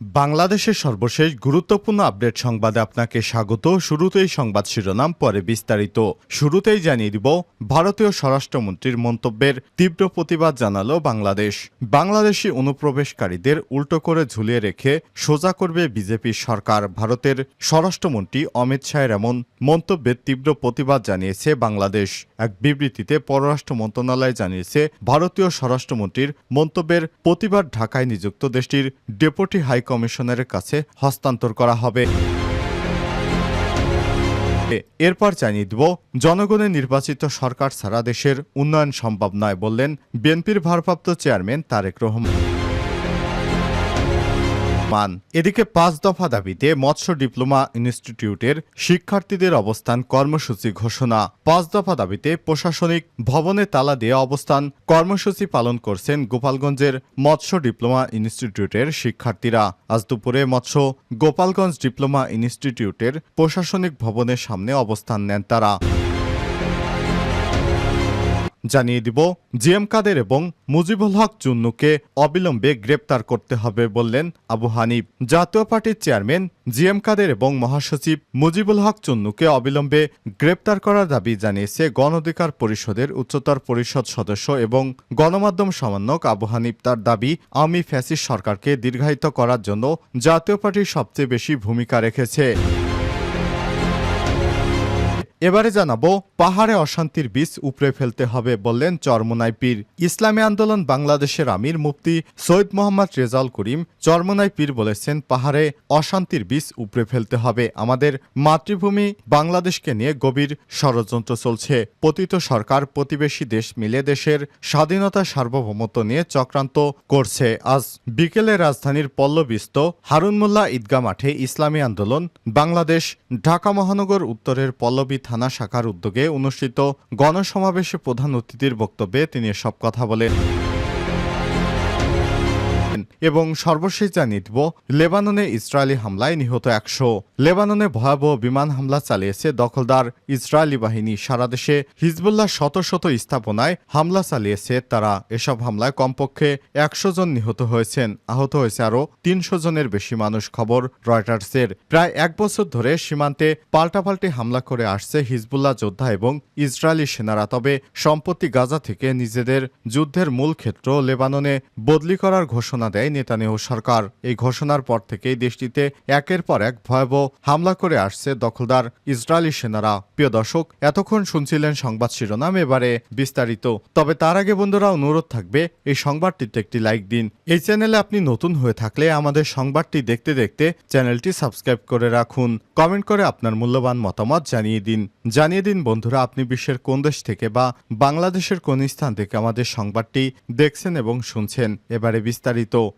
বাংলাদেশের সর্বশেষ গুরুত্বপূর্ণ আপডেট সংবাদে আপনাকে স্বাগত। শুরুতেই সংবাদ শিরোনাম, পরে বিস্তারিত। শুরুতেই জানিয়ে দিব, ভারতীয় স্বরাষ্ট্রমন্ত্রীর মন্তব্যের তীব্র প্রতিবাদ জানালো বাংলাদেশ। বাংলাদেশি অনুপ্রবেশকারীদের উল্টো করে ঝুলিয়ে রেখে সোজা করবে বিজেপির সরকার। ভারতের স্বরাষ্ট্রমন্ত্রী অমিত শাহের এমন মন্তব্যের তীব্র প্রতিবাদ জানিয়েছে বাংলাদেশ। এক বিবৃতিতে পররাষ্ট্র মন্ত্রণালয় জানিয়েছে, ভারতীয় স্বরাষ্ট্রমন্ত্রীর মন্তব্যের প্রতিবাদ ঢাকায় নিযুক্ত দেশটির ডেপুটি হাই কমিশনারের কাছে হস্তান্তর করা হবে। এরপর জানিয়ে দিব, জনগণের নির্বাচিত সরকার ছাড়া দেশের উন্নয়ন সম্ভব নয় বললেন বিএনপির ভারপ্রাপ্ত চেয়ারম্যান তারেক রহমান। মান। এদিকে পাঁচ দফা দাবিতে মৎস্য ডিপ্লোমা ইনস্টিটিউটের শিক্ষার্থীদের অবস্থান কর্মসূচি ঘোষণা। পাঁচ দফা দাবিতে প্রশাসনিক ভবনে তালা দিয়ে অবস্থান কর্মসূচি পালন করছেন গোপালগঞ্জের মৎস্য ডিপ্লোমা ইনস্টিটিউটের শিক্ষার্থীরা। আজ দুপুরে মৎস্য গোপালগঞ্জ ডিপ্লোমা ইনস্টিটিউটের প্রশাসনিক ভবনের সামনে অবস্থান নেন তারা। জানিয়ে দিব, জিএম কাদের এবং মুজিবুল হক চুন্নুকে অবিলম্বে গ্রেপ্তার করতে হবে বললেন আবু হানিফ। জাতীয় পার্টির চেয়ারম্যান, জিএম কাদের এবং মহাসচিব মুজিবুল হক চুন্নুকে অবিলম্বে গ্রেপ্তার করার দাবি জানিয়েছে গণ অধিকার পরিষদের উচ্চতর পরিষদ সদস্য এবং গণমাধ্যম সমন্বয়ক আবু হানিফ। তার দাবি, আওয়ামী ফ্যাসিস সরকারকে দীর্ঘায়িত করার জন্য জাতীয় পার্টি সবচেয়ে বেশি ভূমিকা রেখেছে। এবারে জানাব, পাহাড়ে অশান্তির বীজ উপড়ে ফেলতে হবে বললেন চরমোনাই পীর। ইসলামী আন্দোলন বাংলাদেশের আমির মুফতি সৈয়দ মোহাম্মদ রেজাল করিম চরমোনাই পীর বলেছেন, পাহাড়ে অশান্তির বীজ উপড়ে ফেলতে হবে। আমাদের মাতৃভূমি বাংলাদেশকে নিয়ে গভীর ষড়যন্ত্র চলছে। পতিত সরকার, প্রতিবেশী দেশ মিলে দেশের স্বাধীনতা সার্বভৌমত্ব নিয়ে চক্রান্ত করছে। আজ বিকেলে রাজধানীর পল্লবিস্ত হারুন মোল্লা ঈদগাহ মাঠে ইসলামী আন্দোলন বাংলাদেশ ঢাকা মহানগর উত্তরের পল্লবী থানা শাখার উদ্যোগে অনুষ্ঠিত গণসমাবেশে প্রধান অতিথির বক্তব্যে তিনি সব কথা বলেন। এবং সর্বশেষ জানিয়ে দিব লেবাননে ইসরায়েলি হামলায় নিহত একশো। লেবাননে ভয়াবহ বিমান হামলা চালিয়েছে দখলদার ইসরায়েলি বাহিনী। সারা দেশে হিজবুল্লাহ শত শত স্থাপনায় হামলা চালিয়েছে তারা। এসব হামলায় কমপক্ষে একশো জন নিহত হয়েছেন। আহত হয়েছে আরও তিনশো জনের বেশি মানুষ, খবর রয়টার্সের। প্রায় এক বছর ধরে সীমান্তে পাল্টাপাল্টি হামলা করে আসছে হিজবুল্লাহ যোদ্ধা এবং ইসরায়েলি সেনারা। তবে সম্পত্তি গাজা থেকে নিজেদের যুদ্ধের মূল ক্ষেত্র লেবাননে বদলি করার ঘোষণা দেয় নেতানিয়াহু সরকার। এই ঘোষণার পর থেকেই দেশটিতে একের পর এক ভয়াবহ হামলা করে আসছে দখলদার ইসরায়েলি সেনারা। প্রিয় দর্শক, এতক্ষণ শুনছিলেন সংবাদ শিরোনাম, এবারে বিস্তারিত। তবে তার আগে বন্ধুরা, অনুরোধ থাকবে, এই সংবাদটিতে একটি লাইক দিন। এই চ্যানেলে আপনি নতুন হয়ে থাকলে আমাদের সংবাদটি দেখতে দেখতে চ্যানেলটি সাবস্ক্রাইব করে রাখুন। কমেন্ট করে আপনার মূল্যবান মতামত জানিয়ে দিন। জানিয়ে দিন বন্ধুরা, আপনি বিশ্বের কোন দেশ থেকে বা বাংলাদেশের কোন স্থান থেকে আমাদের সংবাদটি দেখছেন এবং শুনছেন। এবারে বিস্তারিত।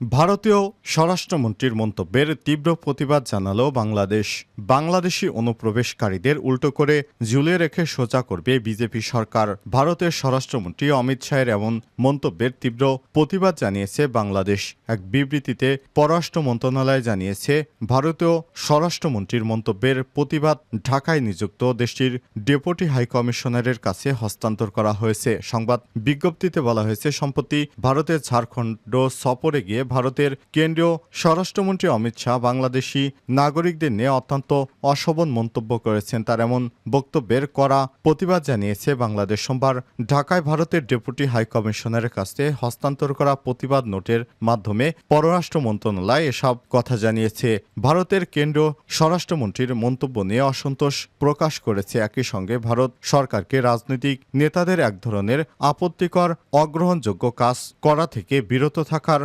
ভারতীয় স্বরাষ্ট্রমন্ত্রীর মন্তব্যের তীব্র প্রতিবাদ জানালো বাংলাদেশ। বাংলাদেশি অনুপ্রবেশকারীদের উল্টো করে ঝুলিয়ে রেখে সোজা করবে বিজেপি সরকার। ভারতের স্বরাষ্ট্রমন্ত্রী অমিত শাহের এমন মন্তব্যের তীব্র প্রতিবাদ জানিয়েছে বাংলাদেশ। এক বিবৃতিতে পররাষ্ট্র মন্ত্রণালয় জানিয়েছে, ভারতীয় স্বরাষ্ট্রমন্ত্রীর মন্তব্যের প্রতিবাদ ঢাকায় নিযুক্ত দেশটির ডেপুটি হাইকমিশনারের কাছে হস্তান্তর করা হয়েছে। সংবাদ বিজ্ঞপ্তিতে বলা হয়েছে, সম্প্রতি ভারতের ঝাড়খণ্ড সফরে গিয়ে ভারতের কেন্দ্রীয় স্বরাষ্ট্রমন্ত্রী অমিত শাহ বাংলাদেশি নাগরিকদের নিয়ে অত্যন্ত অশোভন মন্তব্য করেছেন। তার এমন বক্তব্যের করা প্রতিবাদ জানিয়েছে বাংলাদেশ সোমবার ঢাকায় ভারতের ডেপুটি হাইকমিশনারের কাছে হস্তান্তর করা প্রতিবাদ নোটের মাধ্যমে পররাষ্ট্র মন্ত্রণালয় এসব কথা জানিয়েছে। ভারতের কেন্দ্রীয় স্বরাষ্ট্রমন্ত্রীর মন্তব্য নিয়ে অসন্তোষ প্রকাশ করেছে। একই সঙ্গে ভারত সরকারকে রাজনৈতিক নেতাদের এক ধরনের আপত্তিকর, অগ্রহণযোগ্য কাজ করা থেকে বিরত থাকার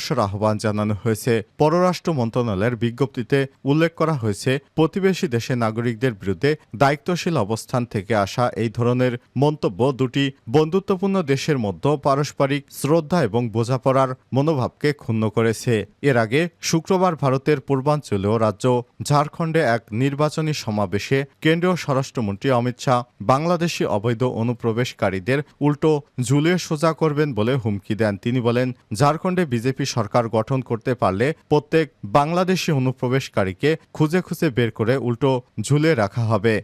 পরামর্শের আহ্বান জানানো হয়েছে। পররাষ্ট্র মন্ত্রণালয়ের বিজ্ঞপ্তিতে উল্লেখ করা হয়েছে, প্রতিবেশী দেশের নাগরিকদের বিরুদ্ধে দায়িত্বশীল অবস্থান থেকে আসা এই ধরনের মন্তব্য দুটি বন্ধুত্বপূর্ণ দেশের মধ্যে পারস্পরিক শ্রদ্ধা এবং বোঝাপড়ার মনোভাবকে ক্ষুণ্ণ করেছে। এর আগে শুক্রবার ভারতের পূর্বাঞ্চলীয় রাজ্য ঝাড়খণ্ডে এক নির্বাচনী সমাবেশে কেন্দ্রীয় স্বরাষ্ট্রমন্ত্রী অমিত শাহ বাংলাদেশি অবৈধ অনুপ্রবেশকারীদের উল্টো ঝুলিয়ে সোজা করবেন বলে হুমকি দেন। তিনি বলেন, ঝাড়খণ্ডে বিজেপি সরকার গঠন করতে পারলে প্রত্যেক বাংলাদেশি অনুপ্রবেশকারীকে খুঁজে খুঁজে বের করে উল্টো ঝুলে রাখা হবে।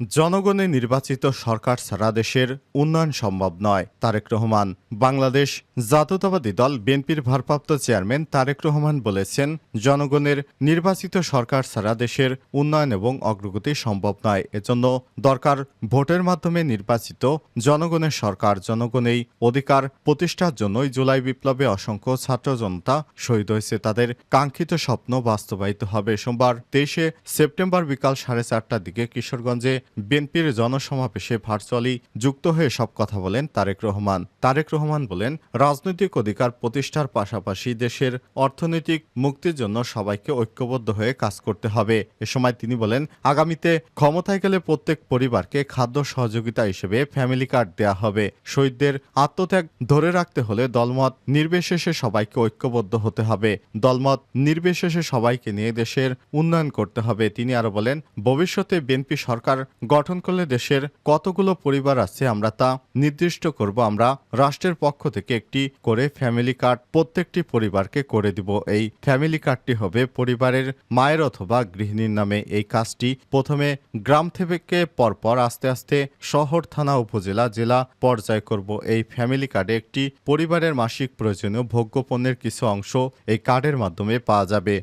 জনগণের নির্বাচিত সরকার ছাড়া দেশের উন্নয়ন সম্ভব নয়। তারেক রহমান, বাংলাদেশ জাতীয়তাবাদী দল বিএনপির ভারপ্রাপ্ত চেয়ারম্যান তারেক রহমান বলেছেন, জনগণের নির্বাচিত সরকার ছাড়া দেশের উন্নয়ন এবং অগ্রগতি সম্ভব নয়। এজন্য দরকার ভোটের মাধ্যমে নির্বাচিত জনগণের সরকার। জনগণের অধিকার প্রতিষ্ঠার জন্যই জুলাই বিপ্লবে অসংখ্য ছাত্র জনতা শহীদ হয়েছে। তাদের কাঙ্ক্ষিত স্বপ্ন বাস্তবায়িত হবে। সোমবার তেইশে সেপ্টেম্বর বিকাল সাড়ে চারটার দিকে কিশোরগঞ্জে বিএনপির জনসমাবেশে ভার্চুয়ালি যুক্ত হয়ে সব কথা বলেন তারেক রহমান। তারেক রহমান বলেন, রাজনৈতিক অধিকার প্রতিষ্ঠার পাশাপাশি দেশের অর্থনৈতিক মুক্তির জন্য সবাইকে ঐক্যবদ্ধ হয়ে কাজ করতে হবে। এ সময় তিনি বলেন, আগামীতে ক্ষমতায় গেলে প্রত্যেক পরিবারকে খাদ্য সহযোগিতা হিসেবে ফ্যামিলি কার্ড দেওয়া হবে। শহীদদের আত্মত্যাগ ধরে রাখতে হলে দলমত নির্বিশেষে সবাইকে ঐক্যবদ্ধ হতে হবে। দলমত নির্বিশেষে সবাইকে নিয়ে দেশের উন্নয়ন করতে হবে। তিনি আরও বলেন, ভবিষ্যতে বিএনপি সরকার গঠন করলে দেশের কতগুলো পরিবার আছে আমরা তা নির্দিষ্ট করব। আমরা রাষ্ট্রের পক্ষ থেকে একটি করে ফ্যামিলি কার্ড প্রত্যেকটি পরিবারকে করে দিব। এই ফ্যামিলি কার্ডটি হবে পরিবারের মায়ের অথবা গৃহিণীর নামে। এই কাজটি প্রথমে গ্রাম থেকে পরপর আস্তে আস্তে শহর, থানা, উপজেলা, জেলা পর্যায় করব। এই ফ্যামিলি কার্ডে একটি পরিবারের মাসিক প্রয়োজনীয় ভোগ্যপণ্যের কিছু অংশ এই কার্ডের মাধ্যমে পাওয়া যাবে।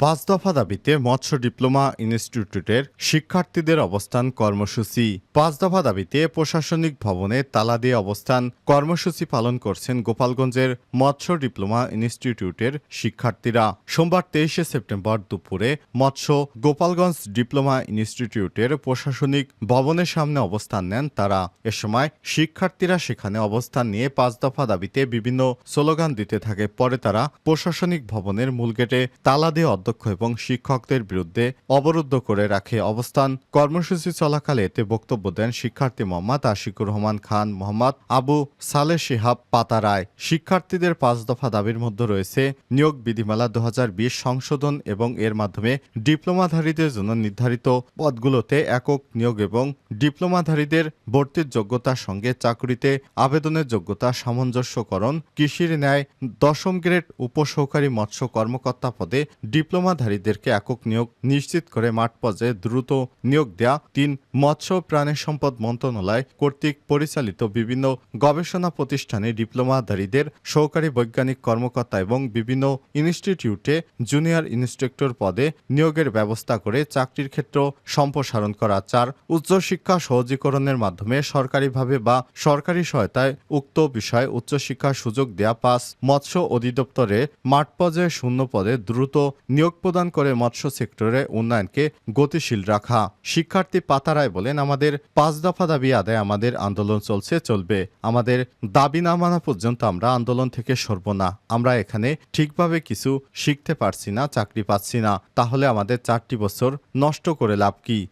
পাঁচ দফা দাবিতে মৎস্য ডিপ্লোমা ইনস্টিটিউটের শিক্ষার্থীদের অবস্থান কর্মসূচি। পাঁচ দফা দাবিতে প্রশাসনিক ভবনে তালা দিয়ে অবস্থান কর্মসূচি পালন করছেন গোপালগঞ্জের মৎস্য ডিপ্লোমা ইনস্টিটিউটের শিক্ষার্থীরা। সোমবার তেইশে সেপ্টেম্বর দুপুরে মৎস্য গোপালগঞ্জ ডিপ্লোমা ইনস্টিটিউটের প্রশাসনিক ভবনের সামনে অবস্থান নেন তারা। এ সময় শিক্ষার্থীরা সেখানে অবস্থান নিয়ে পাঁচ দফা দাবিতে বিভিন্ন স্লোগান দিতে থাকে। পরে তারা প্রশাসনিক ভবনের মূল গেটে তালা দিয়ে অধ্যক্ষ এবং শিক্ষকদের বিরুদ্ধে অবরুদ্ধ করে রাখে অবস্থান। কর্মসূচি চলাকালে এতে বক্তব্য দেন শিক্ষার্থী মোহাম্মদ আশিকুর রহমান খান, মোহাম্মদ আবু সালে শিহাব পাতারায়। শিক্ষার্থীদের পাঁচ দফা দাবির মধ্যে রয়েছে নিয়োগ বিধিমালা দু হাজার বিশ সংশোধন এবং এর মাধ্যমে ডিপ্লোমাধারীদের জন্য নির্ধারিত পদগুলোতে একক নিয়োগ এবং ডিপ্লোমাধারীদের ভর্তির যোগ্যতার সঙ্গে চাকরিতে আবেদনের যোগ্যতা সামঞ্জস্যকরণ, কৃষির ন্যায় দশম গ্রেড উপসহকারী মৎস্য কর্মকর্তা পদে ডিপ্লোমাধারীদেরকে একক নিয়োগ নিশ্চিত করে মাঠ পর্যায়ে দ্রুত নিয়োগ দেয়া তিন মৎস্য প্রাণী সম্পদ মন্ত্রণালয় কর্তৃক পরিচালিত বিভিন্ন গবেষণা প্রতিষ্ঠানে ডিপ্লোমাধারীদের সহকারী বৈজ্ঞানিক কর্মকর্তা এবং বিভিন্ন ইনস্টিটিউটে জুনিয়র ইন্সট্রাক্টর পদে নিয়োগের ব্যবস্থা করে চাকরির ক্ষেত্র সম্প্রসারণ করা। চার, উচ্চশিক্ষা সহজীকরণের মাধ্যমে সরকারিভাবে বা সরকারি সহায়তায় উক্ত বিষয়ে উচ্চশিক্ষার সুযোগ দেয়া। পাঁচ, মৎস্য অধিদপ্তরে মাঠ পর্যায়ে শূন্য পদে দ্রুত নিয়োগ প্রদান করে মৎস্য সেক্টরে উন্নয়নকে গতিশীল রাখা। শিক্ষার্থী পাতারায় বলেন, আমাদের পাঁচ দফা দাবি আদায় আমাদের আন্দোলন চলছে, চলবে। আমাদের দাবি না মানা পর্যন্ত আমরা আন্দোলন থেকে সরব না। আমরা এখানে ঠিকভাবে কিছু শিখতে পারছি না, চাকরি পাচ্ছি না। তাহলে আমাদের চারটি বছর নষ্ট করে লাভ কি?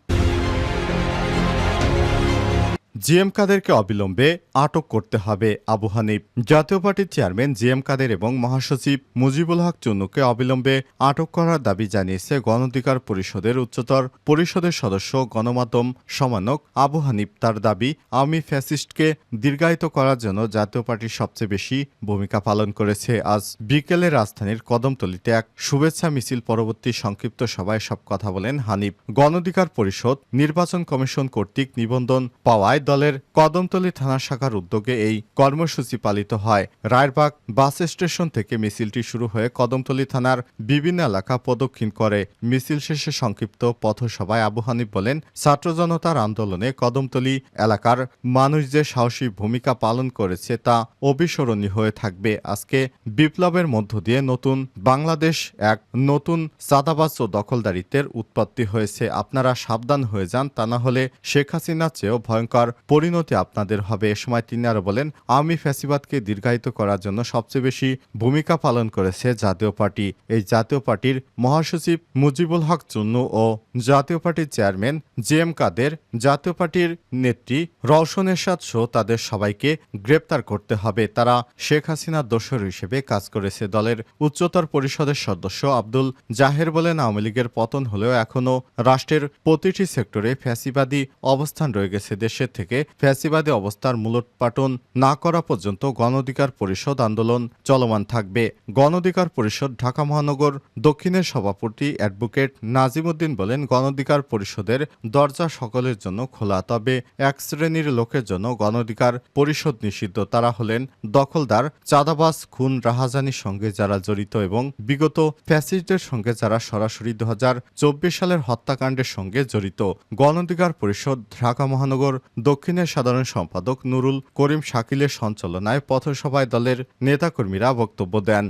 জিএম কাদেরকে অবিলম্বে আটক করতে হবে আবু হানিফ। জাতীয় পার্টির চেয়ারম্যান জিএম কাদের এবং মহাসচিব মুজিবুল হক চুন্নুকে অবিলম্বে আটক করার দাবি জানিয়েছে গণঅধিকার পরিষদের উচ্চতর পরিষদের সদস্য গণমাধ্যম সমানক আবু হানিফ। তার দাবি, আওয়ামী ফ্যাসিস্টকে দীর্ঘায়িত করার জন্য জাতীয় পার্টি সবচেয়ে বেশি ভূমিকা পালন করেছে। আজ বিকেলে রাজধানীর কদমতলিতে এক শুভেচ্ছা মিছিল পরবর্তী সংক্ষিপ্ত সভায় সব কথা বলেন হানিফ। গণঅধিকার পরিষদ নির্বাচন কমিশন কর্তৃক নিবন্ধন পাওয়ায় দলের কদমতলী থানা শাখার উদ্যোগে এই কর্মসূচি পালিত হয়। রায়েরবাগ বাস স্টেশন থেকে মিছিলটি শুরু হয়ে কদমতলী থানার বিভিন্ন এলাকা প্রদক্ষিণ করে। মিছিল শেষে সংক্ষিপ্ত পথসভায় আবু হানিফ বলেন, ছাত্র জনতার আন্দোলনে কদমতলী এলাকার মানুষ যে সাহসী ভূমিকা পালন করেছে তা অবিস্মরণীয় হয়ে থাকবে। আজকে বিপ্লবের মধ্য দিয়ে নতুন বাংলাদেশ, এক নতুন চাঁদাবাজ ও দখলদারিত্বের উৎপত্তি হয়েছে। আপনারা সাবধান হয়ে যান, তা না হলে শেখ হাসিনার চেয়েও ভয়ঙ্কর পরিণতি আপনাদের হবে, এ সময় তিনি আরও বলেন আওয়ামী ফ্যাসিবাদকে দীর্ঘায়িত করার জন্য সবচেয়ে বেশি ভূমিকা পালন করেছে জাতীয় পার্টি। এই জাতীয় পার্টির মহাসচিব মুজিবুল হক চুন্নু ও জাতীয় পার্টির চেয়ারম্যান জে এম কাদের, জাতীয় পার্টির নেত্রী রওশন এরশাদ সহ তাদের সবাইকে গ্রেপ্তার করতে হবে। তারা শেখ হাসিনার দোসর হিসেবে কাজ করেছে। দলের উচ্চতর পরিষদের সদস্য আব্দুল জাহের বলেন, আওয়ামী লীগের পতন হলেও এখনও রাষ্ট্রের প্রতিটি সেক্টরে ফ্যাসিবাদী অবস্থান রয়ে গেছে দেশের থেকে। থেকে ফ্যাসিবাদী অবস্থার মূলোৎপাটন না করা পর্যন্ত গণঅধিকার পরিষদ আন্দোলন চলমান থাকবে। গণঅধিকার পরিষদ ঢাকা মহানগর দক্ষিণের সভাপতি অ্যাডভোকেট নাজিমুদ্দিন বলেন, গণঅধিকার পরিষদের দরজা সকলের জন্য খোলা, তবে এক শ্রেণির লোকের জন্য গণঅধিকার পরিষদ নিষিদ্ধ। তারা হলেন দখলদার চাঁদাবাস খুন, রাহাজানির সঙ্গে যারা জড়িত এবং বিগত ফ্যাসিস্টদের সঙ্গে যারা সরাসরি দু হাজার চব্বিশ সালের হত্যাকাণ্ডের সঙ্গে জড়িত। গণঅধিকার পরিষদ ঢাকা মহানগর দক্ষিণের সাধারণ সম্পাদক নুরুল করিম শাকিলের সঞ্চালনায় পথসভায় দলের নেতাকর্মীরা বক্তব্য দেন।